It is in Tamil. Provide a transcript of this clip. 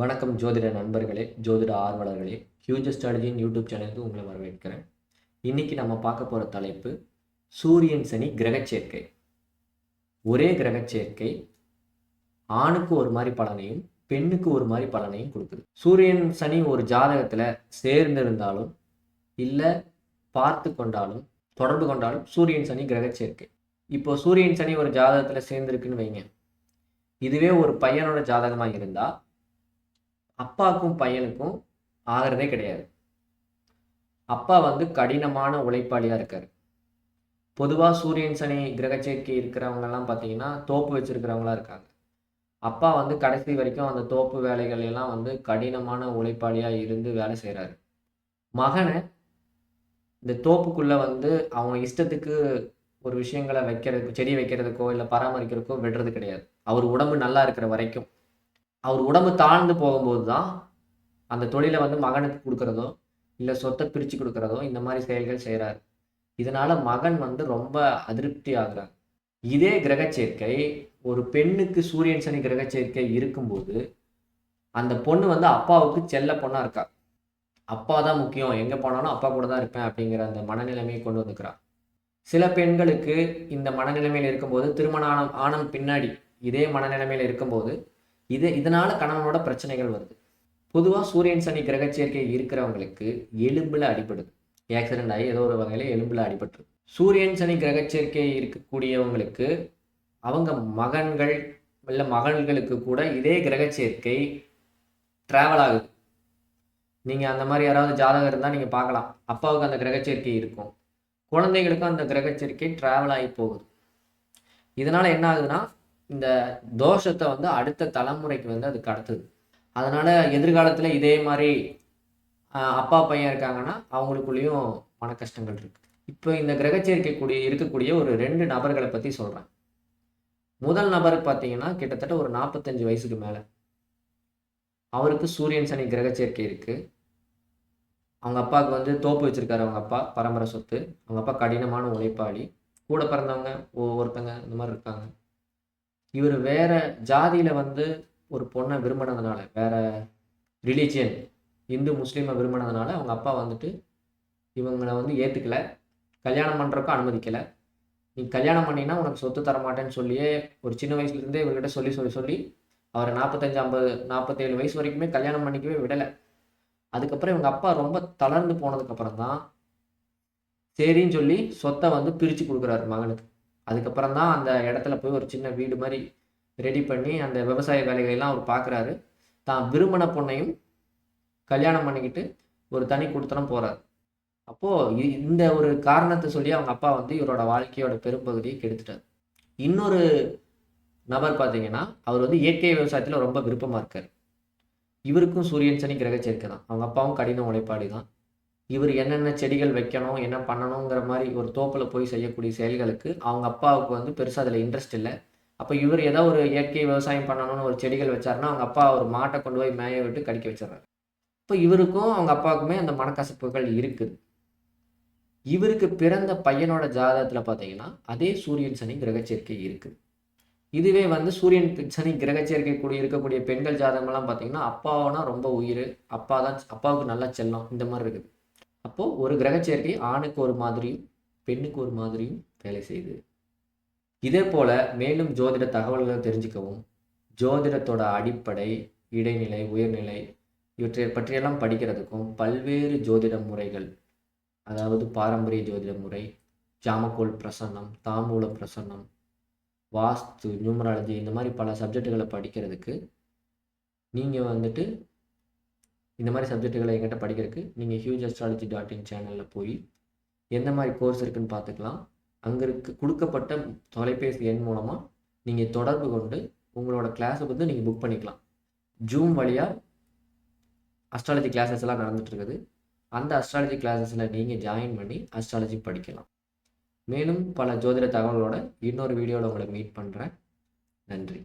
வணக்கம் ஜோதிட நண்பர்களே ஜோதிட ஆர்வலர்களே. ஹியூஜ் ஸ்ட்ராட்டஜியின் யூடியூப் சேனலுக்கு உங்களை வரவேற்கிறேன். இன்னைக்கு நம்ம பார்க்க போகிற தலைப்பு சூரியன் சனி கிரகச்சேர்க்கை. ஒரே கிரகச்சேர்க்கை ஆணுக்கு ஒரு மாதிரி பலனையும் பெண்ணுக்கு ஒரு மாதிரி பலனையும் கொடுக்குது. சூரியன் சனி ஒரு ஜாதகத்தில் சேர்ந்திருந்தாலும் இல்லை பார்த்து கொண்டாலும் தொடர்பு கொண்டாலும் சூரியன் சனி கிரகச்சேர்க்கை. இப்போ சூரியன் சனி ஒரு ஜாதகத்தில் சேர்ந்துருக்குன்னு வைங்க. இதுவே ஒரு பையனோட ஜாதகமாக இருந்தால் அப்பாவுக்கும் பையனுக்கும் ஆகிறதே கிடையாது. அப்பா வந்து கடினமான உழைப்பாளியாக இருக்கார். பொதுவாக சூரியன் சனி கிரகச்சேர்க்கை இருக்கிறவங்கெல்லாம் பார்த்தீங்கன்னா தோப்பு வச்சிருக்கிறவங்களா இருக்காங்க. அப்பா வந்து கடைசி வரைக்கும் அந்த தோப்பு வேலைகள் எல்லாம் வந்து கடினமான உழைப்பாளியாக இருந்து வேலை செய்கிறாரு மகனை இந்த தோப்புக்குள்ளே வந்து அவங்க இஷ்டத்துக்கு ஒரு விஷயங்களை வைக்கிறதுக்கு செடி வைக்கிறதுக்கோ இல்லை பராமரிக்கிறதுக்கோ விடுறது கிடையாது. அவர் உடம்பு நல்லா இருக்கிற வரைக்கும். அவர் உடம்பு தாழ்ந்து போகும்போது தான் அந்த தொழிலை வந்து மகனுக்கு கொடுக்குறதோ இல்லை சொத்தை பிரித்து கொடுக்குறதோ இந்த மாதிரி செயல்கள் செய்கிறாரு இதனால் மகன் வந்து ரொம்ப அதிருப்தி ஆகுறார். இதே கிரகச்சேர்க்கை ஒரு பெண்ணுக்கு சூரியன் சனி கிரகச்சேர்க்கை இருக்கும்போது அந்த பொண்ணு வந்து அப்பாவுக்கு செல்ல பொண்ணாக இருக்கா? அப்பா தான் முக்கியம். எங்கே போனாலும் அப்பா கூட தான் இருப்பேன் அப்படிங்கிற அந்த மனநிலைமையை கொண்டு வந்துக்கிறா சில பெண்களுக்கு இந்த மனநிலைமையில் இருக்கும்போது திருமணம் ஆனம் ஆனம் பின்னாடி இதே மனநிலைமையில் இருக்கும்போது இது இதனால கணவனோட பிரச்சனைகள் வருது. பொதுவாக சூரியன் சனி கிரகச்சேர்க்கை இருக்கிறவங்களுக்கு எலும்புல அடிபடுது. ஆக்சிடென்ட் ஆகி ஏதோ ஒரு வகையில் எலும்புல அடிபட்டுருது சூரியன் சனி கிரகச்சேர்க்கை இருக்கக்கூடியவங்களுக்கு அவங்க மகன்கள் இல்லை மகள்களுக்கு கூட இதே கிரகச்சேர்க்கை ட்ராவல் ஆகுது. நீங்கள் அந்த மாதிரி யாராவது ஜாதகம் இருந்தால் நீங்கள் பார்க்கலாம். அப்பாவுக்கு அந்த கிரகச்சேர்க்கை இருக்கும். குழந்தைகளுக்கும் அந்த கிரகச்சேர்க்கை ட்ராவல் ஆகி போகுது. இதனால் என்ன ஆகுதுன்னா இந்த தோஷத்தை வந்து அடுத்த தலைமுறைக்கு வந்து அது கடத்துது. அதனால எதிர்காலத்தில் இதே மாதிரி அப்பா பையன் இருக்காங்கன்னா அவங்களுக்குள்ளேயும் மன கஷ்டங்கள் இருக்கு. இப்போ இந்த கிரகச்சேர்க்கை கூடிய இருக்கக்கூடிய ஒரு ரெண்டு நபர்களை பற்றி சொல்கிறேன் முதல் நபர் பார்த்தீங்கன்னா கிட்டத்தட்ட ஒரு நாற்பத்தஞ்சு வயசுக்கு மேலே. அவருக்கு சூரியன் சனி கிரகச்சேர்க்கை இருக்குது அவங்க அப்பாவுக்கு வந்து தோப்பு வச்சுருக்காரு அவங்க அப்பா பரம்பரை சொத்து. அவங்க அப்பா கடினமான உழைப்பாளி. கூட பிறந்தவங்க ஒவ்வொருத்தங்க இந்த மாதிரி இருக்காங்க. இவர் வேற ஜாதியில் வந்து ஒரு பொண்ணை விரும்பினதுனால வேற ரிலீஜியன் இந்து முஸ்லீமை விரும்பினதுனால அவங்க அப்பா வந்துட்டு இவங்களை வந்து ஏற்றுக்கல கல்யாணம் பண்ணுறக்கும் அனுமதிக்கலை. நீ கல்யாணம் பண்ணினா உனக்கு சொத்து தர மாட்டேன்னு சொல்லியே ஒரு சின்ன வயசுலேருந்தே இவர்கிட்ட சொல்லி சொல்லி சொல்லி அவரை நாற்பத்தஞ்சு ஐம்பது நாற்பத்தேழு வயசு வரைக்குமே கல்யாணம் பண்ணிக்கவே விடலை. அதுக்கப்புறம் இவங்க அப்பா ரொம்ப தளர்ந்து போனதுக்கப்புறம் தான் சரின்னு சொல்லி சொத்தை வந்து பிரித்து கொடுக்குறாரு மகனுக்கு. அதுக்கப்புறம் தான் அந்த இடத்துல போய் ஒரு சின்ன வீடு மாதிரி ரெடி பண்ணி அந்த விவசாய வேலைகளெல்லாம் அவர் பார்க்குறாரு. தான் விரும்பின பொண்ணையும் கல்யாணம் பண்ணிக்கிட்டு ஒரு தனி கொடுத்தனம் போகிறார் அப்போது இந்த ஒரு காரணத்தை சொல்லி அவங்க அப்பா வந்து இவரோட வாழ்க்கையோட பெரும்பகுதியை கெடுத்துட்டார். இன்னொரு நபர் பார்த்தீங்கன்னா அவர் வந்து இயற்கை விவசாயத்தில் ரொம்ப விருப்பமாக இருக்கார். இவருக்கும் சூரியன் சனி கிரக சேர்க்கை தான். அவங்க அப்பாவும் கடின உழைப்பாடி தான் இவர் என்னென்ன செடிகள் வைக்கணும் என்ன பண்ணணுங்கிற மாதிரி ஒரு தோப்பில் போய் செய்யக்கூடிய செயல்களுக்கு அவங்க அப்பாவுக்கு வந்து பெருசாக அதில் இன்ட்ரெஸ்ட் இல்லை. அப்போ இவர் ஏதோ ஒரு இயற்கை விவசாயம் பண்ணணும்னு ஒரு செடிகள் வச்சாருன்னா அவங்க அப்பா ஒரு மாட்டை கொண்டு போய் மேய விட்டு கடிக்க வச்சிடறாரு. இப்போ இவருக்கும் அவங்க அப்பாவுக்குமே அந்த மனக்கசப்புகள் இருக்குது. இவருக்கு பிறந்த பையனோட ஜாதகத்தில் பார்த்தீங்கன்னா அதே சூரியன் சனி கிரகச்சேர்க்கை இருக்குது இதுவே வந்து சூரியன் சனி கிரகச்சேர்க்கை கூடிய இருக்கக்கூடிய பெண்கள் ஜாதகம்லாம் பார்த்தீங்கன்னா அப்பாவோனா ரொம்ப உயிர் அப்பா தான் அப்பாவுக்கு நல்லா செல்லம் இந்த மாதிரி இருக்குது. அப்போது ஒரு கிரகச்சேர்க்கை ஆணுக்கு ஒரு மாதிரியும் பெண்ணுக்கு ஒரு மாதிரியும் வேலை செய்யுது இதே போல் மேலும் ஜோதிட தகவல்களை தெரிஞ்சுக்கவும் ஜோதிடத்தோட அடிப்படை இடைநிலை உயர்நிலை இவற்றை பற்றியெல்லாம் படிக்கிறதுக்கும் பல்வேறு ஜோதிட முறைகள் அதாவது பாரம்பரிய ஜோதிட முறை ஜாமக்கோல் பிரசன்னம் தாம்பூல பிரசன்னம் வாஸ்து நியூமராலஜி இந்த மாதிரி பல சப்ஜெக்டுகளை படிக்கிறதுக்கு நீங்கள் வந்துட்டு இந்த மாதிரி சப்ஜெக்டுகளை எங்கிட்ட படிக்கிறதுக்கு நீங்கள் ஹியூஜ் அஸ்ட்ராலஜி டாட் இன் சேனலில் போய் எந்த மாதிரி கோர்ஸ் இருக்குன்னு பார்த்துக்கலாம். அங்கே இருக்க கொடுக்கப்பட்ட தொலைபேசி எண் மூலமாக நீங்கள் தொடர்பு கொண்டு உங்களோட கிளாஸை வந்து நீங்கள் புக் பண்ணிக்கலாம். ஜூம் வழியாக அஸ்ட்ராலஜி கிளாஸஸ் எல்லாம் நடந்துட்டு அந்த அஸ்ட்ராலஜி கிளாஸஸில் நீங்கள் ஜாயின் பண்ணி அஸ்ட்ராலஜி படிக்கலாம். மேலும் பல ஜோதிட தகவலோட இன்னொரு வீடியோவில் உங்களை மீட் பண்ணுறேன் நன்றி.